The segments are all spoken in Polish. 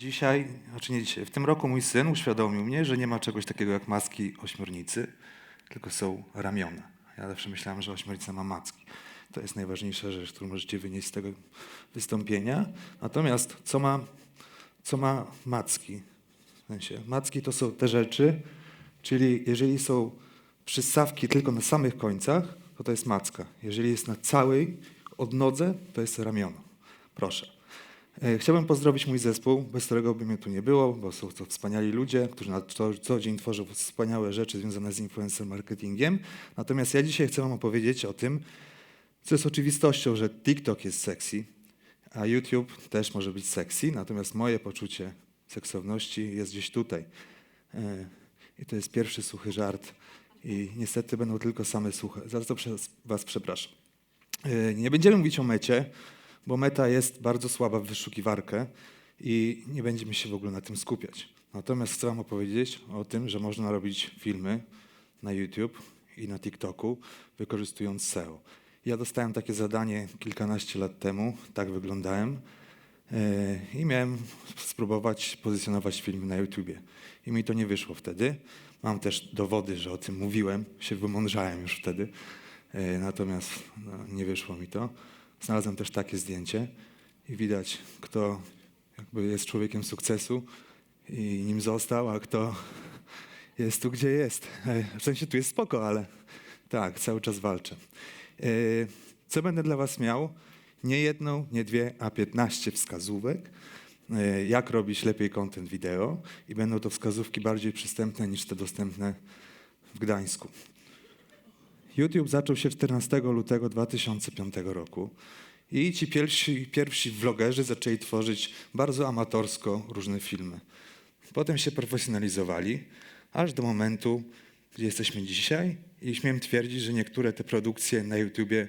Dzisiaj, znaczy nie dzisiaj, w tym roku mój syn uświadomił mnie, że nie ma czegoś takiego jak maski ośmiornicy, tylko są ramiona. Ja zawsze myślałem, że ośmiornica ma macki. To jest najważniejsza rzecz, którą możecie wynieść z tego wystąpienia. Natomiast co ma, co ma macki? W sensie, macki to są te rzeczy, czyli jeżeli są przystawki tylko na samych końcach, to to jest macka. Jeżeli jest na całej odnodze, to jest ramiono. Proszę. E, Chciałbym pozdrowić mój zespół, bez którego by mnie tu nie było, bo są to wspaniali ludzie, którzy na co, co dzień tworzą wspaniałe rzeczy związane z influencer marketingiem. Natomiast ja dzisiaj chcę Wam opowiedzieć o tym, co jest oczywistością, że TikTok jest sexy, a YouTube też może być sexy, natomiast moje poczucie seksowności jest gdzieś tutaj. E, I to jest pierwszy suchy żart i niestety będą tylko same suche. Za to Was przepraszam. E, Nie będziemy mówić o mecie, bo meta jest bardzo słaba w wyszukiwarkę i nie będziemy się w ogóle na tym skupiać. Natomiast chcę Wam opowiedzieć o tym, że można robić filmy na YouTube i na TikToku wykorzystując SEO. Ja dostałem takie zadanie kilkanaście lat temu, tak wyglądałem e, i miałem spróbować pozycjonować filmy na YouTubie. I mi to nie wyszło wtedy. Mam też dowody, że o tym mówiłem, się wymądrzałem już wtedy, e, natomiast no, nie wyszło mi to. Znalazłem też takie zdjęcie i widać, kto jakby jest człowiekiem sukcesu i nim został, a kto jest tu, gdzie jest. W sensie tu jest spoko, ale tak, cały czas walczę. Co będę dla Was miał? Nie jedną, nie dwie, a 15 wskazówek, jak robić lepiej content wideo i będą to wskazówki bardziej przystępne niż te dostępne w Gdańsku. YouTube zaczął się 14 lutego 2005 roku i ci pierwsi, pierwsi vlogerzy zaczęli tworzyć bardzo amatorsko różne filmy. Potem się profesjonalizowali, aż do momentu, gdzie jesteśmy dzisiaj i śmiem twierdzić, że niektóre te produkcje na YouTubie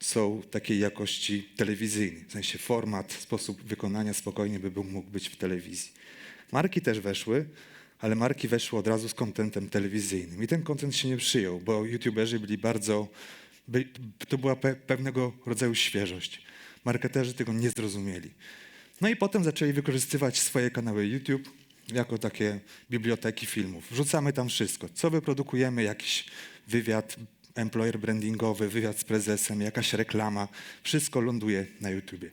są takiej jakości telewizyjnej. W sensie format, sposób wykonania spokojnie by był, mógł być w telewizji. Marki też weszły, ale marki weszły od razu z kontentem telewizyjnym. I ten kontent się nie przyjął, bo youtuberzy byli bardzo. To była pe, pewnego rodzaju świeżość. Marketerzy tego nie zrozumieli. No i potem zaczęli wykorzystywać swoje kanały YouTube jako takie biblioteki filmów. Wrzucamy tam wszystko. Co wyprodukujemy, jakiś wywiad employer brandingowy, wywiad z prezesem, jakaś reklama. Wszystko ląduje na YouTubie.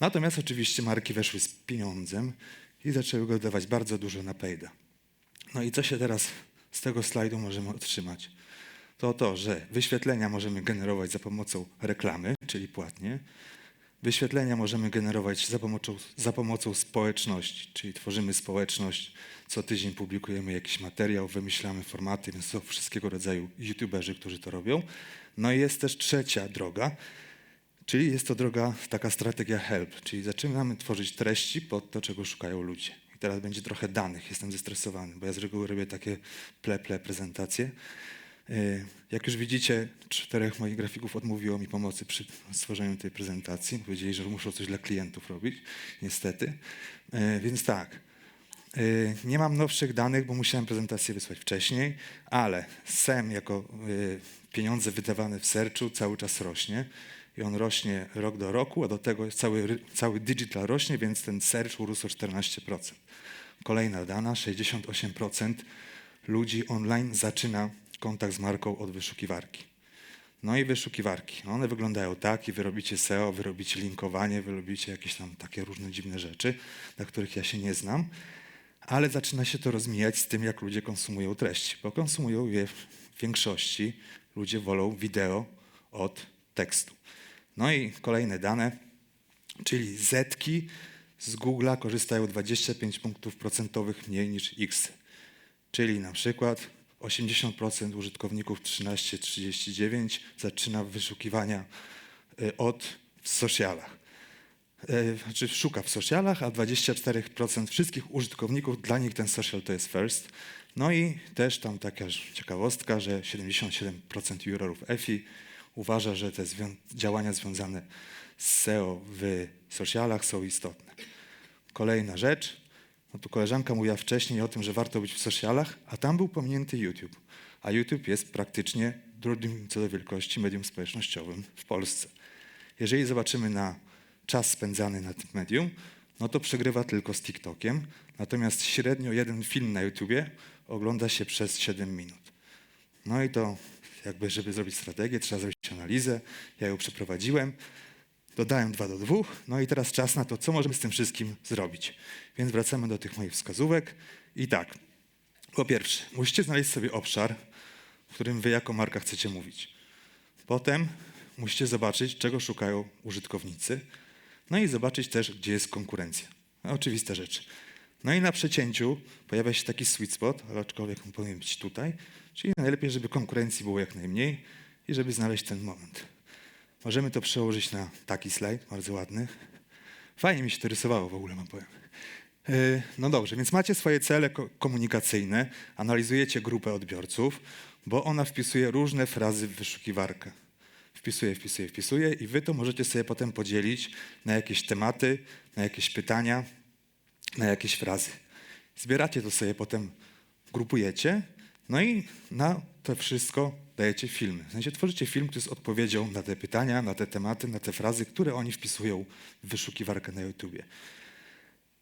Natomiast oczywiście marki weszły z pieniądzem i zaczęły go dawać bardzo dużo na payda. No i co się teraz z tego slajdu możemy otrzymać? To to, że wyświetlenia możemy generować za pomocą reklamy, czyli płatnie. Wyświetlenia możemy generować za pomocą, za pomocą społeczności, czyli tworzymy społeczność, co tydzień publikujemy jakiś materiał, wymyślamy formaty, więc są wszystkiego rodzaju youtuberzy, którzy to robią. No i jest też trzecia droga, czyli jest to droga, taka strategia help, czyli zaczynamy tworzyć treści pod to, czego szukają ludzie. I teraz będzie trochę danych, jestem zestresowany, bo ja z reguły robię takie ple-ple prezentacje. Yy, Jak już widzicie, czterech moich grafików odmówiło mi pomocy przy stworzeniu tej prezentacji. Powiedzieli, że muszą coś dla klientów robić, niestety. Yy, Więc tak, yy, nie mam nowszych danych, bo musiałem prezentację wysłać wcześniej, ale SEM jako pieniądze wydawane w sercu cały czas rośnie i on rośnie rok do roku, a do tego cały, cały digital rośnie, więc ten search urósł o 14%. Kolejna dana, 68% ludzi online zaczyna kontakt z marką od wyszukiwarki. No i wyszukiwarki. One wyglądają tak i wy robicie SEO, wy robicie linkowanie, wy robicie jakieś tam takie różne dziwne rzeczy, na których ja się nie znam, ale zaczyna się to rozmijać z tym, jak ludzie konsumują treści, bo konsumują je w większości. Ludzie wolą wideo od tekstu. No i kolejne dane, czyli Zetki z Google'a korzystają 25 punktów procentowych mniej niż X. Czyli na przykład 80% użytkowników 13-39 zaczyna wyszukiwania y, od w socialach. E, Znaczy szuka w socialach, a 24% wszystkich użytkowników, dla nich ten social to jest first. No i też tam taka ciekawostka, że 77% jurorów EFI uważa, że te zwią- działania związane z SEO w socialach są istotne. Kolejna rzecz, no tu koleżanka mówiła wcześniej o tym, że warto być w socialach, a tam był pominięty YouTube. A YouTube jest praktycznie drugim co do wielkości medium społecznościowym w Polsce. Jeżeli zobaczymy na czas spędzany na tym medium, no to przegrywa tylko z TikTokiem. Natomiast średnio jeden film na YouTubie ogląda się przez 7 minut. No i to jakby, żeby zrobić strategię, trzeba zrobić analizę. Ja ją przeprowadziłem. Dodałem 2 do 2. No i teraz czas na to, co możemy z tym wszystkim zrobić. Więc wracamy do tych moich wskazówek. I tak, po pierwsze, musicie znaleźć sobie obszar, w którym wy jako marka chcecie mówić. Potem musicie zobaczyć, czego szukają użytkownicy. No i zobaczyć też, gdzie jest konkurencja. No, oczywiste rzeczy. No i na przecięciu pojawia się taki sweet spot, ale aczkolwiek on powinien być tutaj, czyli najlepiej, żeby konkurencji było jak najmniej i żeby znaleźć ten moment. Możemy to przełożyć na taki slajd, bardzo ładny. Fajnie mi się to rysowało w ogóle, mam powiem. Yy, No dobrze, więc macie swoje cele ko- komunikacyjne, analizujecie grupę odbiorców, bo ona wpisuje różne frazy w wyszukiwarkę. Wpisuje, wpisuje, wpisuje i wy to możecie sobie potem podzielić na jakieś tematy, na jakieś pytania, na jakieś frazy. Zbieracie to sobie potem, grupujecie, no i na to wszystko dajecie filmy. W sensie tworzycie film, który jest odpowiedzią na te pytania, na te tematy, na te frazy, które oni wpisują w wyszukiwarkę na YouTubie.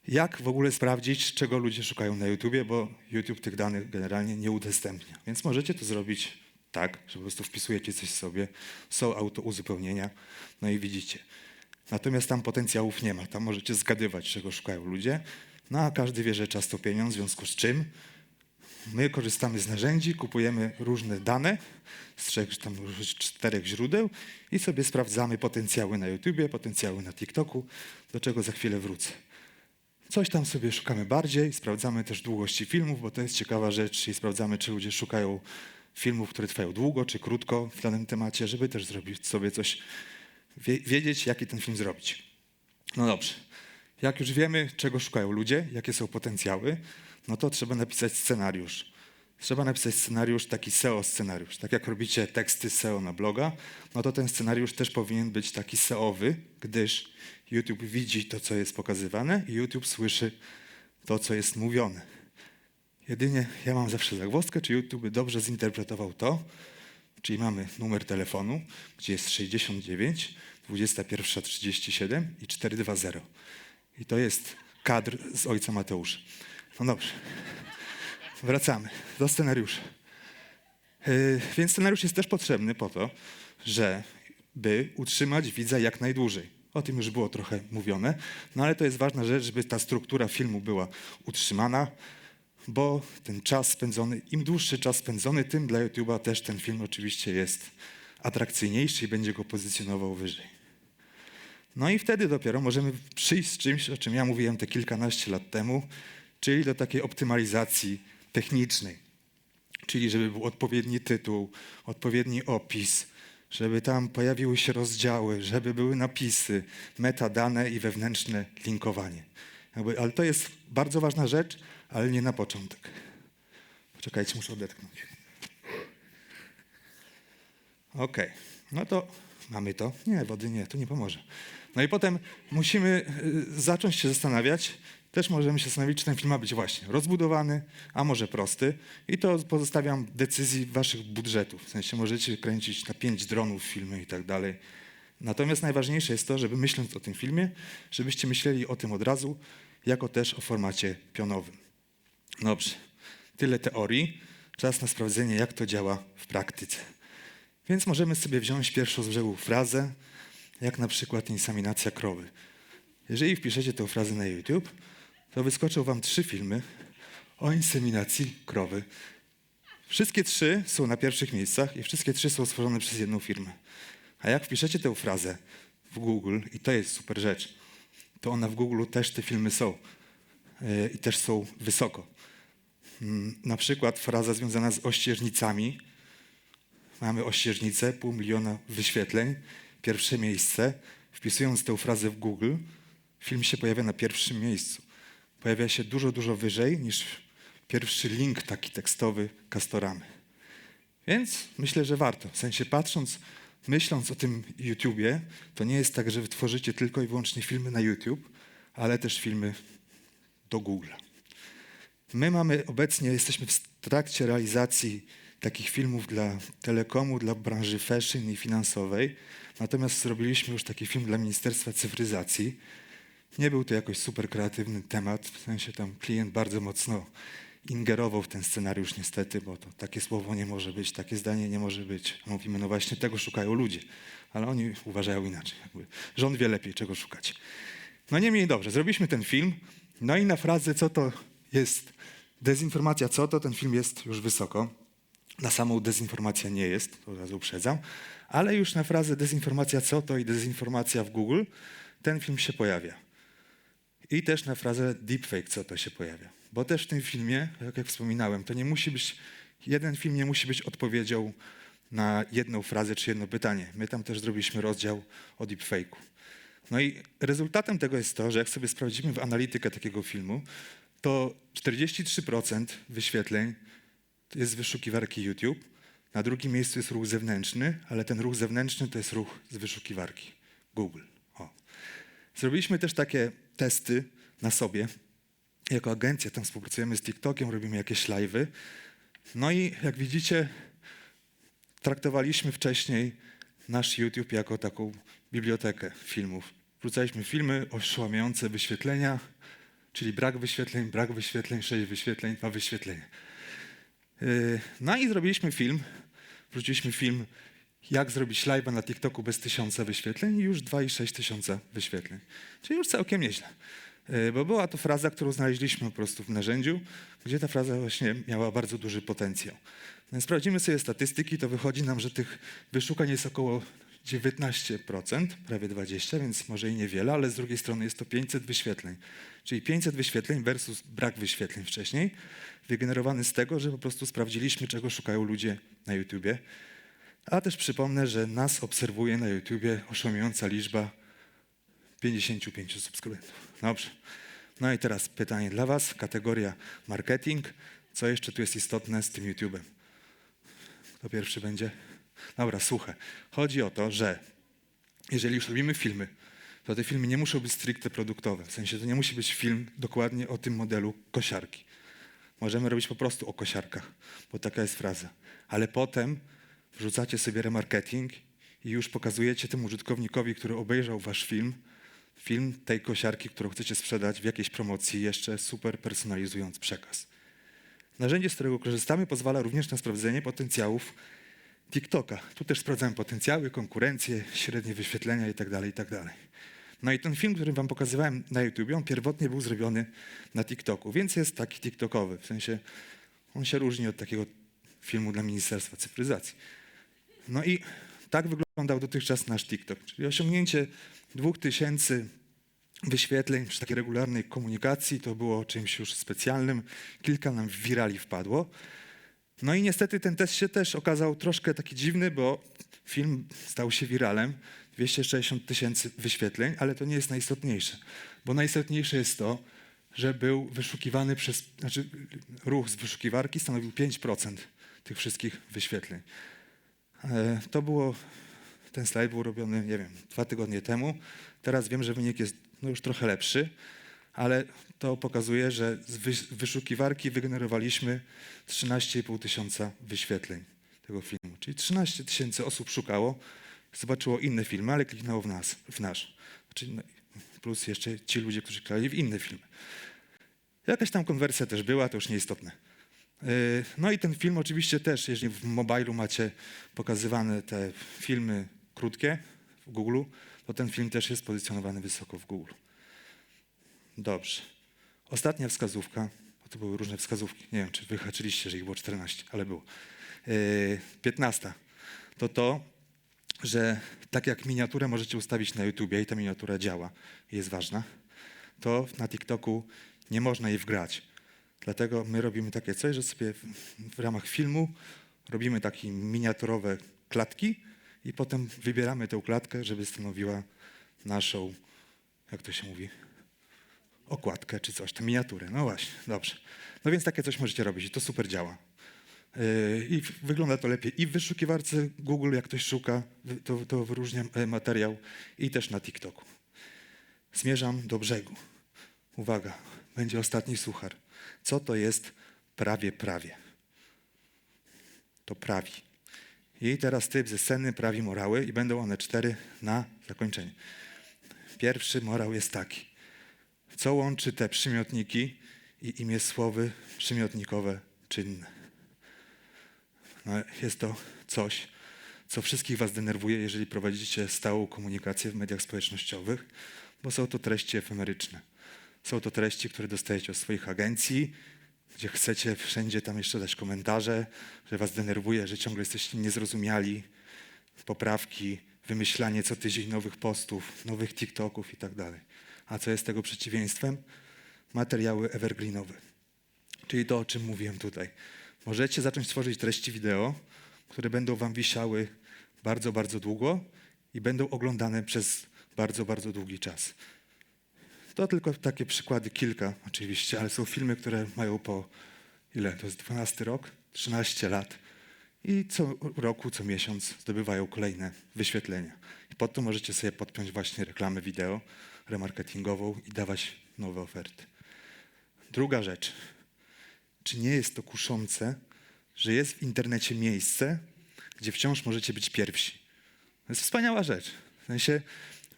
Jak w ogóle sprawdzić, czego ludzie szukają na YouTubie, bo YouTube tych danych generalnie nie udostępnia. Więc możecie to zrobić tak, że po prostu wpisujecie coś sobie, są auto uzupełnienia, no i widzicie. Natomiast tam potencjałów nie ma, tam możecie zgadywać, czego szukają ludzie, no a każdy wie, że czas to pieniądz, w związku z czym my korzystamy z narzędzi, kupujemy różne dane z trzech, tam czterech źródeł i sobie sprawdzamy potencjały na YouTubie, potencjały na TikToku, do czego za chwilę wrócę. Coś tam sobie szukamy bardziej, sprawdzamy też długości filmów, bo to jest ciekawa rzecz i sprawdzamy, czy ludzie szukają filmów, które trwają długo czy krótko w danym temacie, żeby też zrobić sobie coś, wiedzieć, jaki ten film zrobić. No dobrze. Jak już wiemy, czego szukają ludzie, jakie są potencjały, no to trzeba napisać scenariusz. Trzeba napisać scenariusz, taki SEO scenariusz. Tak jak robicie teksty SEO na bloga, no to ten scenariusz też powinien być taki SEOwy, gdyż YouTube widzi to, co jest pokazywane i YouTube słyszy to, co jest mówione. Jedynie ja mam zawsze zagwozdkę, czy YouTube dobrze zinterpretował to, czyli mamy numer telefonu, gdzie jest 69, 21.37 i 420. I to jest kadr z ojca Mateusza. No dobrze. Wracamy do scenariusza. Yy, Więc scenariusz jest też potrzebny po to, żeby utrzymać widza jak najdłużej. O tym już było trochę mówione, no ale to jest ważna rzecz, żeby ta struktura filmu była utrzymana, bo ten czas spędzony, im dłuższy czas spędzony, tym dla YouTube'a też ten film oczywiście jest atrakcyjniejszy i będzie go pozycjonował wyżej. No i wtedy dopiero możemy przyjść z czymś, o czym ja mówiłem te kilkanaście lat temu, czyli do takiej optymalizacji technicznej. Czyli żeby był odpowiedni tytuł, odpowiedni opis, żeby tam pojawiły się rozdziały, żeby były napisy, metadane i wewnętrzne linkowanie. Ale to jest bardzo ważna rzecz, ale nie na początek. Poczekajcie, muszę odetchnąć. Okej, no to mamy to. Nie, wody nie, to nie pomoże. No i potem musimy y, zacząć się zastanawiać, też możemy się zastanowić, czy ten film ma być właśnie rozbudowany, a może prosty. I to pozostawiam decyzji waszych budżetów. W sensie możecie kręcić na pięć dronów filmy i tak dalej. Natomiast najważniejsze jest to, żeby myśląc o tym filmie, żebyście myśleli o tym od razu, jako też o formacie pionowym. Dobrze, tyle teorii. Czas na sprawdzenie, jak to działa w praktyce. Więc możemy sobie wziąć pierwszą z brzegu frazę, jak na przykład inseminacja krowy. Jeżeli wpiszecie tę frazę na YouTube, to wyskoczą wam trzy filmy o inseminacji krowy. Wszystkie trzy są na pierwszych miejscach i wszystkie trzy są stworzone przez jedną firmę. A jak wpiszecie tę frazę w Google, i to jest super rzecz, to ona w Google też te filmy są i też są wysoko. Mm, Na przykład fraza związana z ościeżnicami. Mamy ościeżnicę, pół miliona wyświetleń, pierwsze miejsce. Wpisując tę frazę w Google, film się pojawia na pierwszym miejscu. Pojawia się dużo, dużo wyżej niż pierwszy link taki tekstowy Castoramy. Więc myślę, że warto. W sensie patrząc, myśląc o tym YouTubie, to nie jest tak, że wy tworzycie tylko i wyłącznie filmy na YouTube, ale też filmy do Google. My mamy obecnie, jesteśmy w trakcie realizacji takich filmów dla telekomu, dla branży fashion i finansowej. Natomiast zrobiliśmy już taki film dla Ministerstwa Cyfryzacji. Nie był to jakoś super kreatywny temat, w sensie tam klient bardzo mocno ingerował w ten scenariusz niestety, bo to takie słowo nie może być, takie zdanie nie może być. Mówimy, no właśnie tego szukają ludzie, ale oni uważają inaczej. Jakby rząd wie lepiej, czego szukać. No niemniej dobrze, zrobiliśmy ten film, no i na frazę, co to jest dezinformacja, co to, ten film jest już wysoko. Na samą dezinformacja nie jest, to od razu uprzedzam, ale już na frazę dezinformacja co to i dezinformacja w Google, ten film się pojawia. I też na frazę deepfake co to się pojawia. Bo też w tym filmie, jak, jak wspominałem, to nie musi być, jeden film nie musi być odpowiedzią na jedną frazę czy jedno pytanie. My tam też zrobiliśmy rozdział o deepfake'u. No i rezultatem tego jest to, że jak sobie sprawdzimy w analitykę takiego filmu, to 43% wyświetleń to jest wyszukiwarki YouTube. Na drugim miejscu jest ruch zewnętrzny, ale ten ruch zewnętrzny to jest ruch z wyszukiwarki Google. O. Zrobiliśmy też takie testy na sobie. Jako agencja tam współpracujemy z TikTokiem, robimy jakieś live'y. No i jak widzicie, traktowaliśmy wcześniej nasz YouTube jako taką bibliotekę filmów. Wrzucaliśmy filmy, oszałamiające wyświetlenia, czyli brak wyświetleń, brak wyświetleń, sześć wyświetleń, dwa wyświetlenia. Yy, No i zrobiliśmy film, wrzuciliśmy film, jak zrobić live'a na TikToku bez tysiąca wyświetleń i już 2,6 tysiąca wyświetleń. Czyli już całkiem nieźle. Yy, Bo była to fraza, którą znaleźliśmy po prostu w narzędziu, gdzie ta fraza właśnie miała bardzo duży potencjał. No i sprawdzimy sobie statystyki, to wychodzi nam, że tych wyszukań jest około 19%, prawie 20%, więc może i niewiele, ale z drugiej strony jest to 500 wyświetleń. Czyli 500 wyświetleń versus brak wyświetleń wcześniej, wygenerowany z tego, że po prostu sprawdziliśmy, czego szukają ludzie na YouTubie. A też przypomnę, że nas obserwuje na YouTubie oszałamiająca liczba 55 subskrybentów. Dobrze. No i teraz pytanie dla Was, kategoria marketing. Co jeszcze tu jest istotne z tym YouTubem? Kto pierwszy będzie? Dobra, słuchaj. Chodzi o to, że jeżeli już robimy filmy, to te filmy nie muszą być stricte produktowe. W sensie to nie musi być film dokładnie o tym modelu kosiarki. Możemy robić po prostu o kosiarkach, bo taka jest fraza. Ale potem wrzucacie sobie remarketing i już pokazujecie temu użytkownikowi, który obejrzał wasz film, film tej kosiarki, którą chcecie sprzedać w jakiejś promocji, jeszcze super personalizując przekaz. Narzędzie, z którego korzystamy, pozwala również na sprawdzenie potencjałów TikToka. Tu też sprawdzałem potencjały, konkurencję, średnie wyświetlenia itd., itd. No i ten film, który wam pokazywałem na YouTube, on pierwotnie był zrobiony na TikToku, więc jest taki TikTokowy. W sensie on się różni od takiego filmu dla Ministerstwa Cyfryzacji. No i tak wyglądał dotychczas nasz TikTok, czyli osiągnięcie 2000 wyświetleń przy takiej regularnej komunikacji to było czymś już specjalnym. Kilka nam wirali wpadło. No i niestety ten test się też okazał troszkę taki dziwny, bo film stał się wiralem. 260 tysięcy wyświetleń, ale to nie jest najistotniejsze. Bo najistotniejsze jest to, że był wyszukiwany przez, znaczy ruch z wyszukiwarki stanowił 5% tych wszystkich wyświetleń. E, To było, ten slajd był robiony, nie wiem, dwa tygodnie temu. Teraz wiem, że wynik jest no, już trochę lepszy, ale to pokazuje, że z wyszukiwarki wygenerowaliśmy 13,5 tysiąca wyświetleń tego filmu. Czyli 13 tysięcy osób szukało, zobaczyło inne filmy, ale kliknęło w nas, w nasz. Znaczy, no, plus jeszcze ci ludzie, którzy klikali w inne filmy. Jakaś tam konwersja też była, to już nieistotne. Yy, No i ten film oczywiście też, jeżeli w mobilu macie pokazywane te filmy krótkie w Google, to ten film też jest pozycjonowany wysoko w Google. Dobrze. Ostatnia wskazówka, bo to były różne wskazówki. Nie wiem, czy wyhaczyliście, że ich było 14, ale było. Yy, 15. To to, że tak jak miniaturę możecie ustawić na YouTubie i ta miniatura działa jest ważna, to na TikToku nie można jej wgrać. Dlatego my robimy takie coś, że sobie w ramach filmu robimy takie miniaturowe klatki i potem wybieramy tę klatkę, żeby stanowiła naszą, jak to się mówi, okładkę czy coś, tę miniaturę. No właśnie, dobrze. No więc takie coś możecie robić i to super działa. Yy, I wygląda to lepiej i w wyszukiwarce Google, jak ktoś szuka, to, to wyróżnia e, materiał i też na TikToku. Zmierzam do brzegu. Uwaga, będzie ostatni suchar. Co to jest prawie, prawie? To prawi. I teraz typ ze sceny prawi morały i będą one cztery na zakończenie. Pierwszy morał jest taki. Co łączy te przymiotniki i imię słowy przymiotnikowe czynne? No, jest to coś, co wszystkich Was denerwuje, jeżeli prowadzicie stałą komunikację w mediach społecznościowych, bo są to treści efemeryczne. Są to treści, które dostajecie od swoich agencji, gdzie chcecie wszędzie tam jeszcze dać komentarze, że Was denerwuje, że ciągle jesteście niezrozumiali, poprawki, wymyślanie co tydzień nowych postów, nowych TikToków i tak dalej. A co jest tego przeciwieństwem? Materiały evergreenowe. Czyli to, o czym mówiłem tutaj. Możecie zacząć tworzyć treści wideo, które będą wam wisiały bardzo, bardzo długo i będą oglądane przez bardzo, bardzo długi czas. To tylko takie przykłady, kilka oczywiście, ale są filmy, które mają po ile? To jest 12 rok, 13 lat. I co roku, co miesiąc zdobywają kolejne wyświetlenia. I pod to możecie sobie podpiąć właśnie reklamę wideo, remarketingową i dawać nowe oferty. Druga rzecz. Czy nie jest to kuszące, że jest w internecie miejsce, gdzie wciąż możecie być pierwsi? To jest wspaniała rzecz. W sensie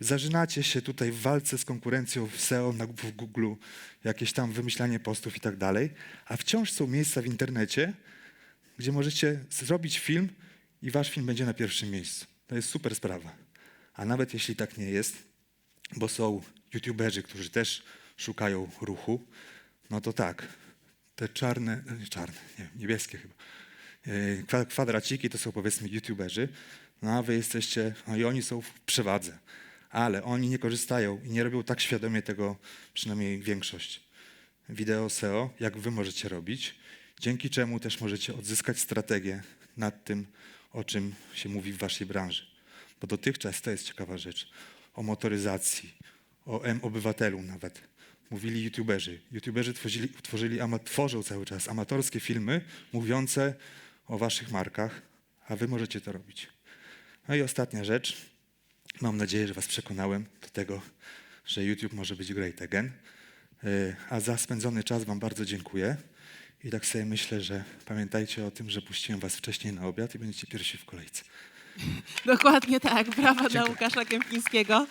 zażynacie się tutaj w walce z konkurencją w SEO, na, w Google, jakieś tam wymyślanie postów i tak dalej, a wciąż są miejsca w internecie, gdzie możecie zrobić film i wasz film będzie na pierwszym miejscu. To jest super sprawa. A nawet jeśli tak nie jest, bo są youtuberzy, którzy też szukają ruchu, no to tak, te czarne, nie, czarne, nie, niebieskie chyba, e, kwa- kwadraciki to są powiedzmy youtuberzy, no a wy jesteście, no i oni są w przewadze, ale oni nie korzystają i nie robią tak świadomie tego, przynajmniej większość wideo SEO, jak wy możecie robić, dzięki czemu też możecie odzyskać strategię nad tym, o czym się mówi w waszej branży. Bo dotychczas to jest ciekawa rzecz. O motoryzacji, o M-obywatelu nawet. Mówili youtuberzy. YouTuberzy tworzyli, tworzyli tworzą cały czas amatorskie filmy mówiące o waszych markach, a wy możecie to robić. No i ostatnia rzecz. Mam nadzieję, że was przekonałem do tego, że YouTube może być great again. Yy, A za spędzony czas wam bardzo dziękuję. I tak sobie myślę, że pamiętajcie o tym, że puściłem was wcześniej na obiad i będziecie pierwsi w kolejce. Dokładnie tak. Brawa dla. Łukasza Kępińskiego.